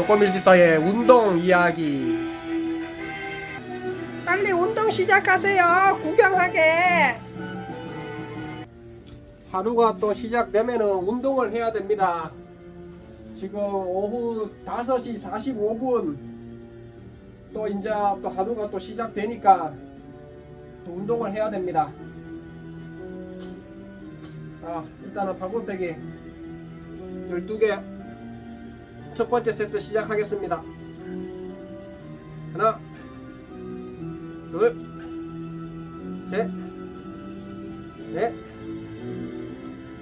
독거밀 집사의 운동 이야기. 빨리 운동 시작하세요. 구경하게. 하루가 또 시작되면은 운동을 해야 됩니다. 지금 오후 5시 45분 또 이제 또 하루가 또 시작되니까 또 운동을 해야 됩니다. 아, 일단은 방구빼기 12개 첫 번째 세트 시작하겠습니다. 하나, 둘, 셋, 넷,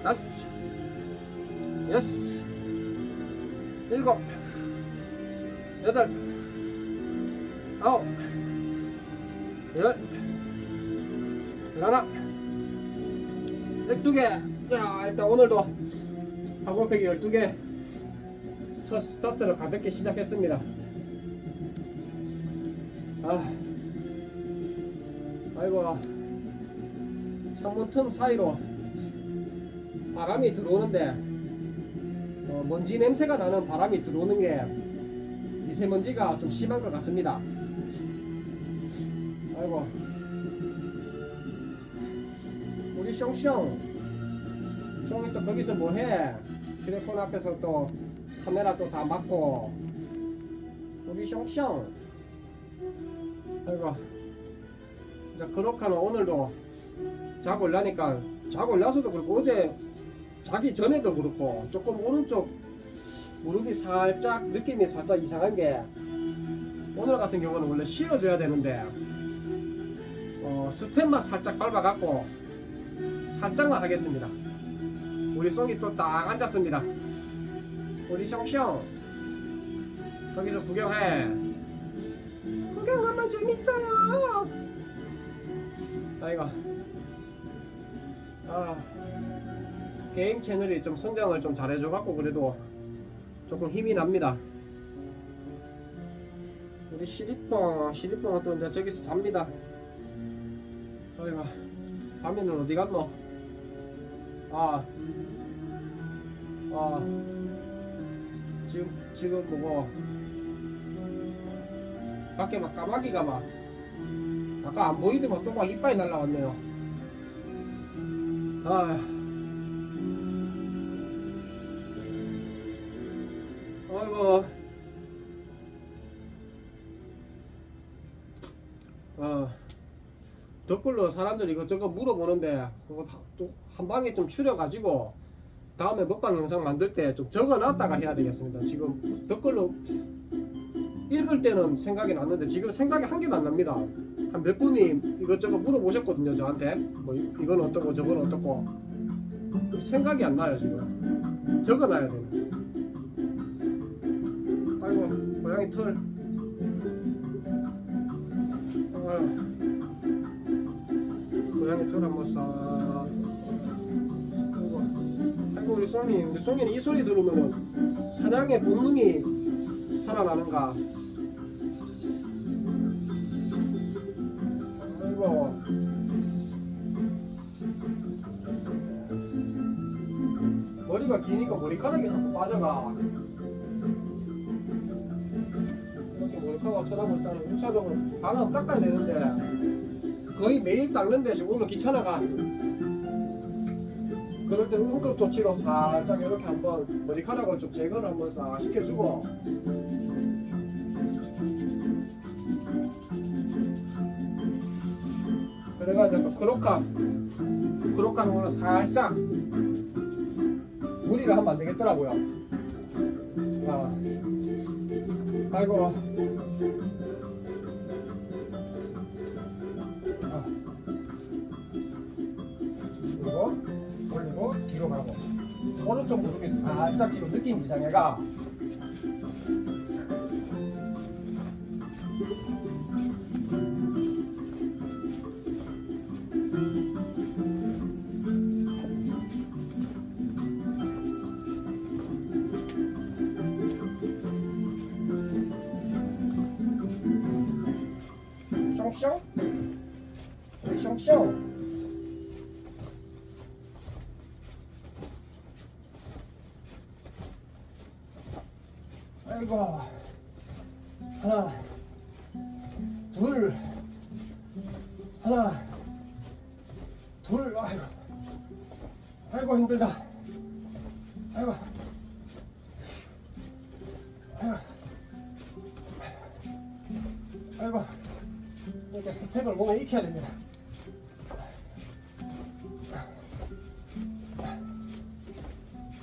다섯, 여섯, 일곱, 여덟, 아홉, 열, 열하나, 열두 개. 자, 일단 오늘도 방법팩이 열두 개. 첫 스타트를 가볍게 시작했습니다. 아, 아이고, 창문 틈 사이로 바람이 들어오는데 어, 먼지 냄새가 나는 바람이 들어오는 게 미세먼지가 좀 심한 것 같습니다. 아이고 우리 숑숑 숑이 또 거기서 뭐해? 휴대폰 앞에서 또 카메라 또다 막고 우리 숑숑 아이고 자 그렇게는 오늘도 자고 일라니까 자고 일어서도 그렇고 어제 자기 전에도 그렇고 조금 오른쪽 무릎이 살짝 느낌이 살짝 이상한 게 오늘 같은 경우는 원래 쉬어줘야 되는데 어, 스텝만 살짝 밟아갖고 살짝만 하겠습니다. 우리 송이 또 딱 앉았습니다. 우리 숑숑 거기서 구경해. 구경하면 재밌어요. 아이고. 아, 게임 채널이 좀 성장을 좀 잘해줘갖고 그래도 조금 힘이 납니다. 우리 시리뽕, 시리뽕은 또 이제 저기서 잡니다. 아이고, 밤에는 어디 갔노? 아, 아, 지금, 지금 뭐고, 밖에 막 까마귀가 막, 아까 안 보이더만 또 막 이빨이 날라왔네요. 아. 아이고. 아. 댓글로 사람들이 이것저것 물어보는데 그거 또한 방에 좀 추려가지고 다음에 먹방 영상 만들 때 좀 적어놨다가 해야 되겠습니다. 지금 댓글로 읽을 때는 생각이 났는데 지금 생각이 한 개도 안 납니다. 한 몇 분이 이것저것 물어보셨거든요 저한테 뭐 이- 이건 어떻고 저건 어떻고 생각이 안 나요 지금 적어놔야 돼요. 아이고 고양이 털. 아유. 고양이 털 한번 싹. 아이고 우리 송이, 우리 송이는 이 소리 들으면은 사냥의 본능이 살아나는가. 아이고. 머리가 기니까 머리카락이 자꾸 빠져가. 이렇게 머리카락가 터나고 있다는 1차적으로 방은 깎아야 되는데 거의 매일 닦는데 지금 오늘 귀찮아가. 그럴 때 응급 조치로 살짝 이렇게 한번 머리카락을 좀 제거를 한번 싹 시켜주고 그래가지고 또 크로카 크로카는 오늘 살짝 무리를 하면 안 되겠더라고요. 아, 아이고. 오른쪽 무릎이 살짝 지금 느낌 이상해가. 숑숑 우리 숑 아이고. 하나 둘 하나 둘 아이고. 아이고 힘들다. 아이고. 아이고. 이렇게 스텝을 몸에 익혀야 됩니다.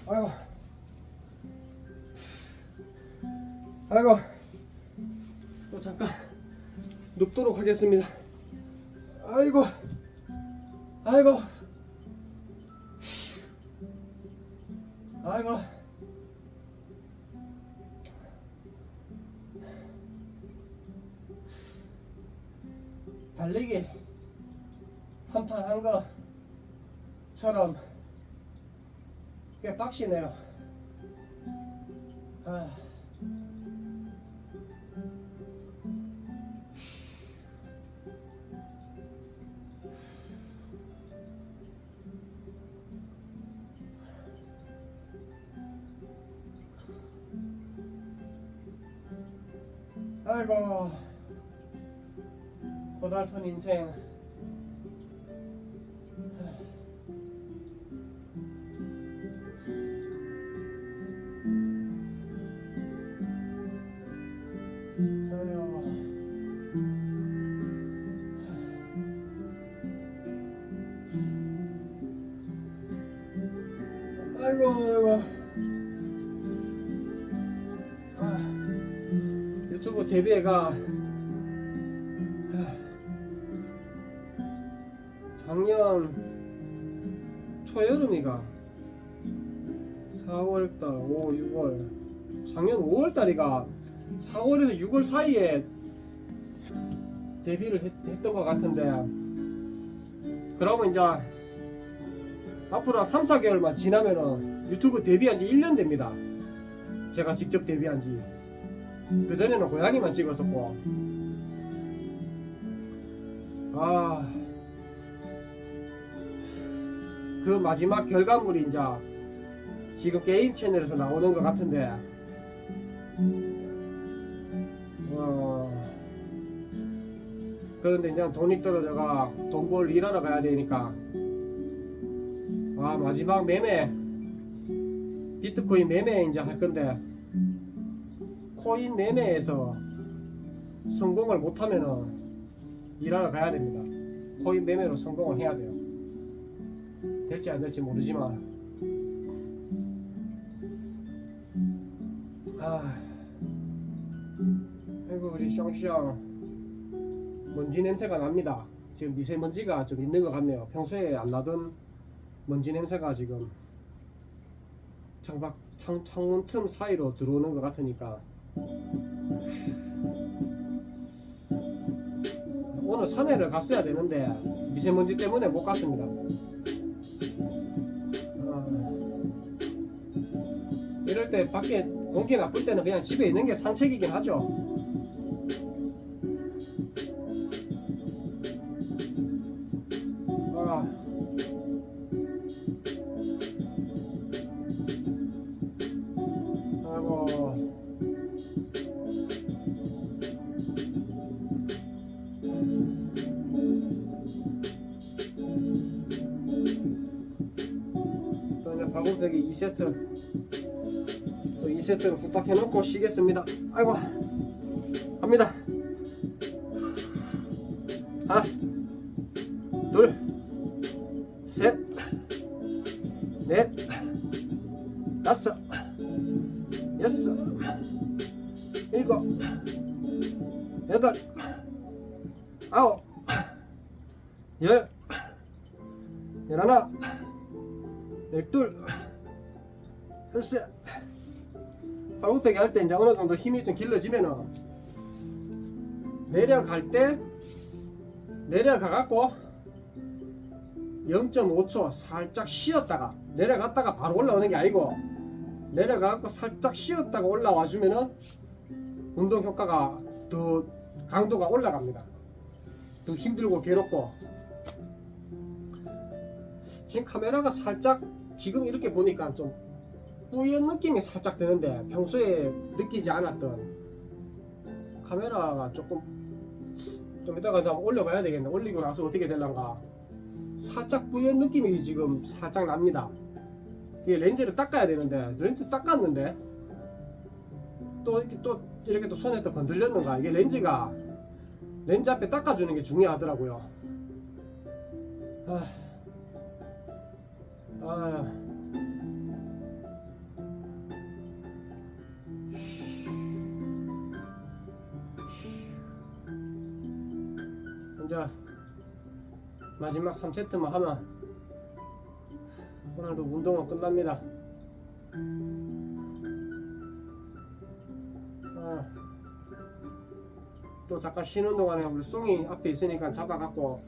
아이고 아이고. 또 잠깐 눕도록 하겠습니다. 아이고. 아이고. 아이고. 달리기 한 판 한 것처럼 꽤 빡시네요. 아. 아이고 고달픈 인생. 아이고 아이고 아, 유튜브 데뷔해가 아, 작년 초여름이가 4월달 5, 6월. 작년 5월달이가 4월에서 6월 사이에 데뷔를 했, 했던 것 같은데. 그러면 이제 앞으로 한 3, 4개월만 지나면은 유튜브 데뷔한 지 1년 됩니다. 제가 직접 데뷔한 지 그 전에는 고양이만 찍었었고. 아, 그 마지막 결과물이 이제 지금 게임 채널에서 나오는 것 같은데, 어, 그런데 이제 돈이 떨어져가 돈 벌 일하러 가야 되니까, 아, 마지막 매매, 비트코인 매매 이제 할 건데, 코인 매매에서 성공을 못하면은 일하러 가야 됩니다. 코인 매매로 성공을 해야 돼요. 될지 안 될지 모르지만 아, 아이고 우리 샹샹 먼지 냄새가 납니다. 지금 미세먼지가 좀 있는 것 같네요. 평소에 안 나던 먼지 냄새가 지금 창밖 창, 창문 틈 사이로 들어오는 것 같으니까 오늘 산에를 갔어야 되는데 미세먼지 때문에 못 갔습니다. 아, 이럴 때 밖에 공기 나쁠 때는 그냥 집에 있는 게 산책이긴 하죠. 2세트를 부탁해 놓고 쉬겠습니다. 아이고 갑니다. 하나 둘셋넷 다섯 여섯 일곱 여덟 아홉 열 열하나 열둘 열셋 팔굽혀기 할 때 이제 어느 정도 힘이 좀 길러지면은 내려갈 때 내려가 갖고 0.5초 살짝 쉬었다가 내려갔다가 바로 올라오는 게 아니고 내려가 갖고 살짝 쉬었다가 올라와 주면은 운동 효과가 더 강도가 올라갑니다. 더 힘들고 괴롭고 지금 카메라가 살짝 지금 이렇게 보니까 좀 뿌연 느낌이 살짝 드는데 평소에 느끼지 않았던 카메라가 조금 좀 이따가 한번 올려봐야 되겠네. 올리고 나서 어떻게 될란가. 살짝 뿌연 느낌이 지금 살짝 납니다. 이게 렌즈를 닦아야 되는데 렌즈 닦았는데 또 이렇게 또 이렇게 또 손에 또 건들렸는가. 이게 렌즈가 렌즈 앞에 닦아주는 게 중요하더라고요. 아, 아. 이제 마지막 3세트만 하면 오늘도 운동은 끝납니다. 아, 또 잠깐 쉬는 동안에 우리 송이 앞에 있으니까 잡아갖고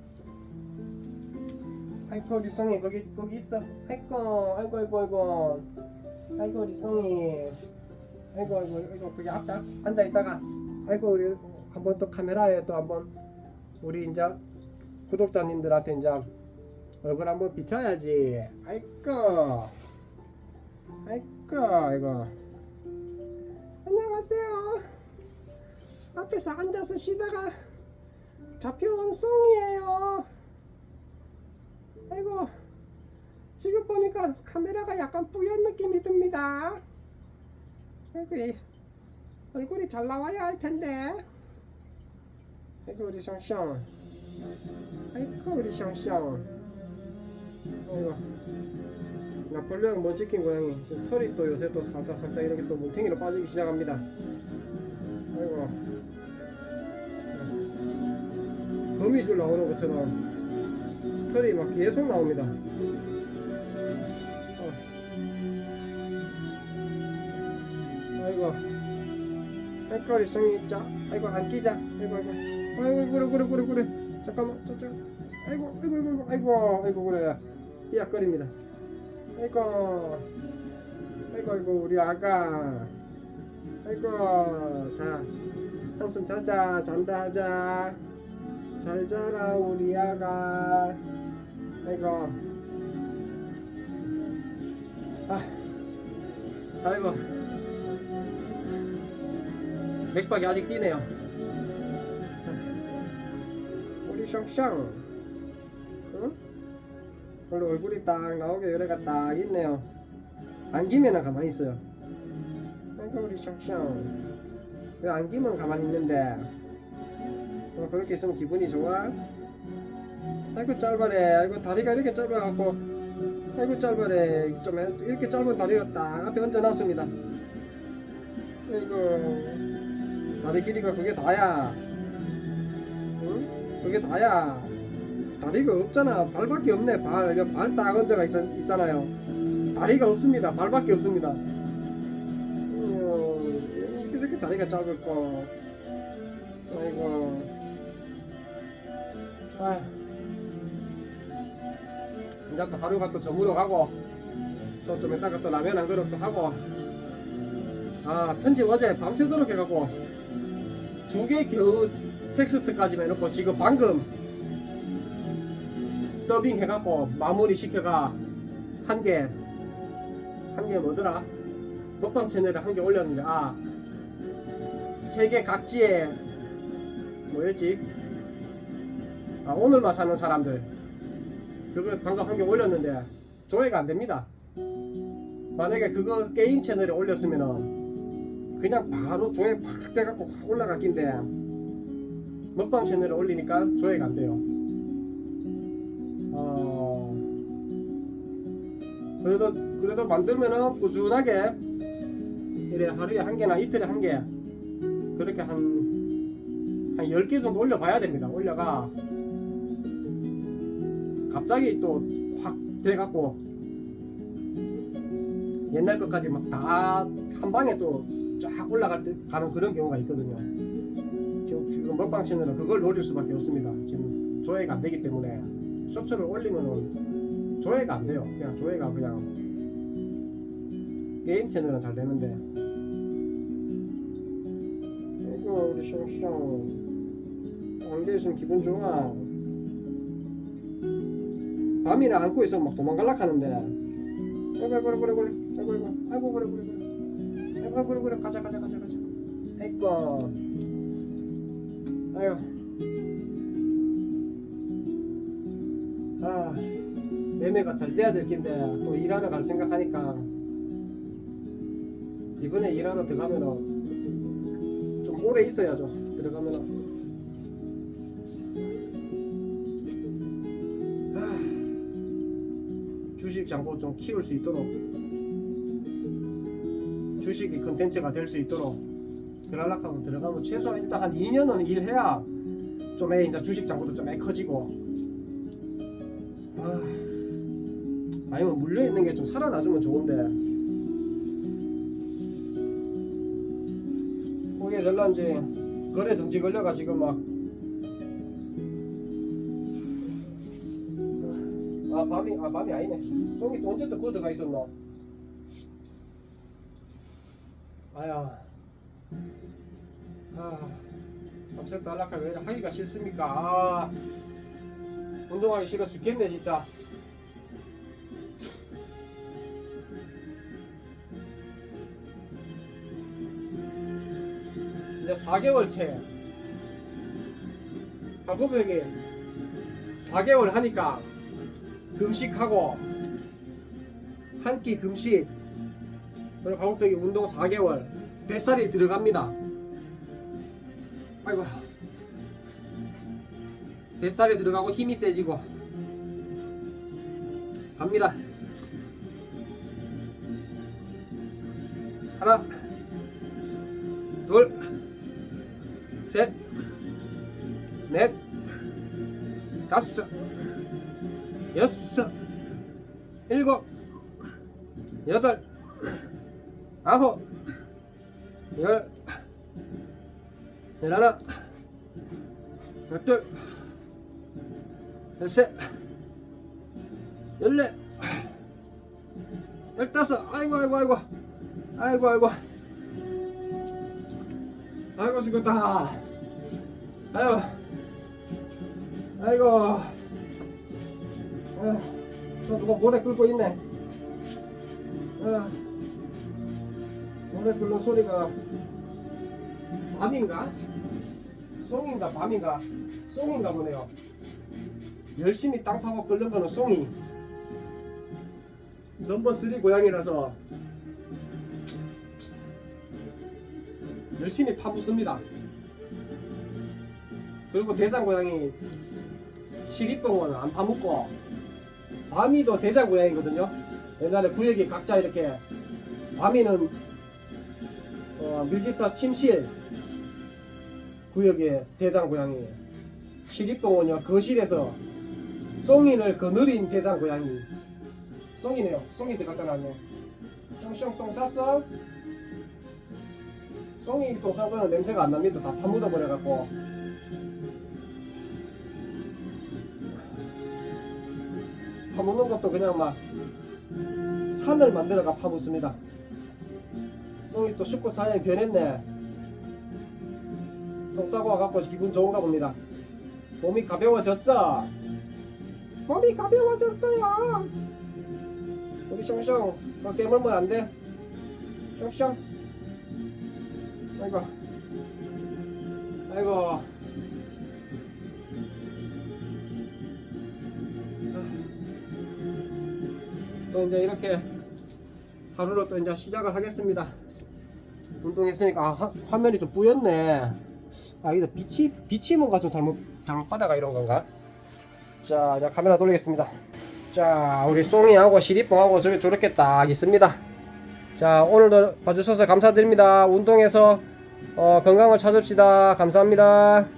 아이고 우리 송이 거기 거기 있어. 아이고 아이고 아이고 아이고. 아이고 우리 송이. 아이고 아이고 아이고. 거기 앞에 앉아 있다가 아이고 우리 한번 또 카메라에 또 한번 우리 이제 구독자님들한테 이제 얼굴 한번 비춰야지. 아이고, 아이고, 아이고. 안녕하세요. 앞에서 앉아서 쉬다가 잡혀온 송이에요. 아이고, 지금 보니까 카메라가 약간 뿌연 느낌이 듭니다. 아이고, 이 얼굴이 잘 나와야 할 텐데. 아이고, 우리 샹샹. 아이고, 우리 샹샹. 아이고 나폴레옹 먼치킨 고양이. 지금 털이 또 요새 또 살짝 살짝 이렇게 또 뭉탱이로 빠지기 시작합니다. 아이고. 거미줄 나오는 것처럼 털이 막 계속 나옵니다. 어. 아이고. 헷갈리 성이 자. 아이고 안 끼자. 아이고 아이고 아이고 그래 그래 그래 그래. 잠깐만 저저. 아이고 아이고 아이고 아이고 아이고 그래. 삐약거립니다. 아이고 아이고 아이고 우리 아가. 아이고 자 한숨 자자 잔다 하자. 잘 자라 우리 아가. 아이고. 아 아이고. 맥박이 아직 뛰네요 샹샹. 응? 원래 얼굴이 딱 나오게 요래가 딱 있네요. 안기면은 가만히 있어요. 아이고 우리 샹샹. 왜 안기면 가만히 있는데? 어, 그렇게 있으면 기분이 좋아? 아이고 짧아래 아이고 다리가 이렇게 짧아갖고. 아이고 짧아래 좀 해- 이렇게 짧은 다리를 딱 앞에 얹어놨습니다. 아이고 다리 길이가 그게 다야. 응? 그게 다야. 다리가 없잖아. 발밖에 없네. 발발딱 얹어가 있, 있잖아요. 다리가 없습니다. 발밖에 없습니다. 음, 이렇게 다리가 짧을까? 아이고. 아. 이제 또 하루가 또 저물어 가고 또 좀 이따가 또 라면 한 그릇 또 하고. 아 편집 어제 밤새도록 해갖고 두 개 겨우 텍스트까지만 해놓고 지금 방금 더빙 해갖고 마무리 시켜가 한 개 한 개 뭐더라? 먹방 채널에 한 개 올렸는데 아 세계 각지에 뭐였지? 아 오늘만 사는 사람들. 그걸 방금 한 개 올렸는데 조회가 안 됩니다. 만약에 그거 게임 채널에 올렸으면은 그냥 바로 조회 팍 돼갖고 확 올라갔긴데 먹방 채널에 올리니까 조회가 안 돼요 어 그래도 그래도 만들면은 꾸준하게 이래 하루에 한 개나 이틀에 한 개 그렇게 한한 10개 정도 올려봐야 됩니다. 올려가 갑자기 또 확 돼갖고 옛날 것까지 막 다 한 방에 또 쫙 올라갈 때 가는 그런 경우가 있거든요. 먹방 채널은 그걸 노릴 수밖에 없습니다. 지금 조회가 안 되기 때문에 쇼츠를 올리면은 조회가 안 돼요. 그냥 조회가 그냥 게임 채널은 잘 되는데. 이거 우리 샹샹 안겨 있으면 기분 좋아. 밤이나 안고 있으면 막 도망갈락 하는데. 그래 그래 그래 그래. 아이고 아이고 아이고 그래 그래 그래 아이고 그래 그래 가자 가자 가자 가자 아이고 아유. 아 매매가 잘 돼야 될 텐데 또 일하러 갈 생각하니까 이번에 일하러 들어가면은 좀 오래 있어야죠. 들어가면은. 아, 주식 장고 좀 키울 수 있도록 주식이 컨텐츠가 될 수 있도록 들어가려고 하면 들어가면 최소한 일단 한 2년은 일해야 좀 애 이제 주식 장고도 좀 애 커지고. 아, 아니면 물려 있는 게 좀 살아나주면 좋은데. 그게 될란지 거래 정지 걸려가 지금 막. 아 밤이 아 밤이 아니네. 또 언제 또 거드가 있었노 아야 아 밤새도 안락할 왜 하기가 싫습니까? 아 운동하기 싫어 죽겠네 진짜. 이제 4개월째 하고백이 4개월 하니까 금식하고 한 끼 금식. 그리고 하고백이 운동 4개월 뱃살이 들어갑니다. 아이고. 뱃살이 들어가고 힘이 세지고. 갑니다. 하나 둘 셋, 넷, 다섯, 여섯, 일곱, 여덟, 아홉, 열, 열하나, 열둘, 열셋, 열넷, 열다섯, 아이고 아이고 아이고, 아이고 아이고. 아이고 죽었다. 아유. 아이고. 아유, 또 누가 모래 끓고 있네. 아 유, 모래 끓는 소리가 밤인가? 송인가 밤인가? 송인가 보네요 열심히 땅 파고 끓는 거는 송이 넘버 3 고양이라서 열심히 파묻습니다. 그리고 대장 고양이 시립병원은 안 파묻고 밤이도 대장 고양이거든요. 옛날에 구역이 각자 이렇게 밤이는 어, 밀집사 침실 구역의 대장 고양이 시립병원이요 거실에서 송이를 거느린 대장 고양이 송이네요. 송이 들어갔다 나네. 숑숑 똥 쌌어? 송이 동사과는 냄새가 안 납니다. 다 파묻어 버려갖고. 파묻는 것도 그냥 막 산을 만들어가 파묻습니다. 송이 또 슈퍼 사연이 변했네. 똥 싸고 와갖고 기분 좋은가 봅니다. 몸이 가벼워졌어. 몸이 가벼워졌어요. 우리 숑숑, 너 깨물면 안 돼. 숑숑. 아이고 아이고 또 이제 이렇게 하루로 또 이제 시작을 하겠습니다 운동했으니까 아, 화, 화면이 좀 뿌였네. 아 이거 빛이 빛이 뭔가 좀 잘못 잘못 받아가 이런 건가? 자 이제 카메라 돌리겠습니다. 자 우리 송이하고 시리뽕하고 저기 저렇게 딱 있습니다. 자 오늘도 봐주셔서 감사드립니다. 운동해서 어, 건강을 찾읍시다. 감사합니다